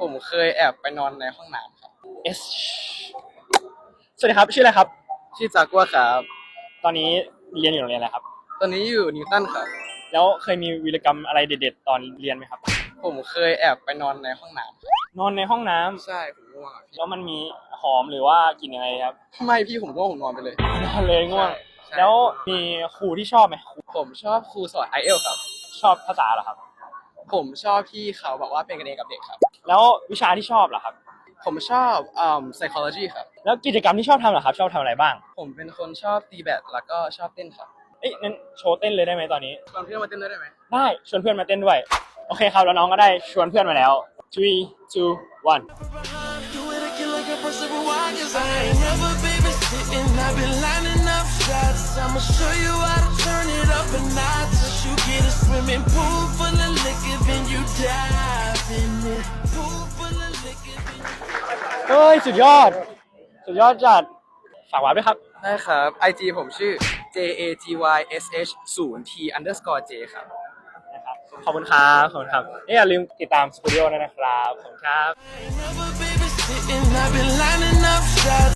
ผมเคยแอบไปนอนในห้องน้ำครับ S สวัสดีครับชื่ออะไรครับ ชื่อจากัวครับ ตอนนี้เรียนอยู่โรงเรียนอะไรครับ ตอนนี้อยู่นิวตันครับ แล้วเคยมีวีรกรรมอะไรเด็ด ๆ ตอนเรียนไหมครับ ผมเคยแอบไปนอนในห้องน้ำครับนอนในห้องน้ำใช่ผมง่วงอะพี่แล้วมันมีหอมหรือว่ากลิ่นยังไงครับไม่พี่ผมง่วงผมนอนไปเลยนอนเลยง่วง ใช่แล้วมีครูที่ชอบไหมผมชอบครูสอนไอเอลครับ ชอบภาษาเหรอครับ ผมชอบที่เขาบอกว่าเป็นกันเองกับเด็กครับ แล้ววิชาที่ชอบเหรอครับ ผมชอบอ่า psychology ครับ แล้วกิจกรรมที่ชอบทำเหรอครับ ชอบทำอะไรบ้างผมเป็นคนชอบตีแบดแล้วก็ชอบเต้นครับเอ้ยงั้นโชว์เต้นเลยได้ไหมตอนนี้ชวนเพื่อนมาเต้นด้วยได้ไหม ได้ชวนเพื่อนมาเต้นด้วยโอเคครับแล้วน้องก็ได้ชวนเพื่อนมาแล้ว three two one Do it again like a person who I guess I ain't never babysitting. I've been lining up shots. I'ma show you how to turn it up a notch. Once you get a swimming pool full เฮ้ย สุดยอด สุดยอดจัด ฝากไว้ด้วยครับ ได้ครับ IG ผมชื่อ J A G Y S H 0 T underscore J ครับนะครับขอบคุณครับ ขอบคุณครับเอ้ยอย่าลืมติดตามสตูดิโอด้วยนะครับ ขอบคุณครับ ain't never babysitting. I've been lining up shots.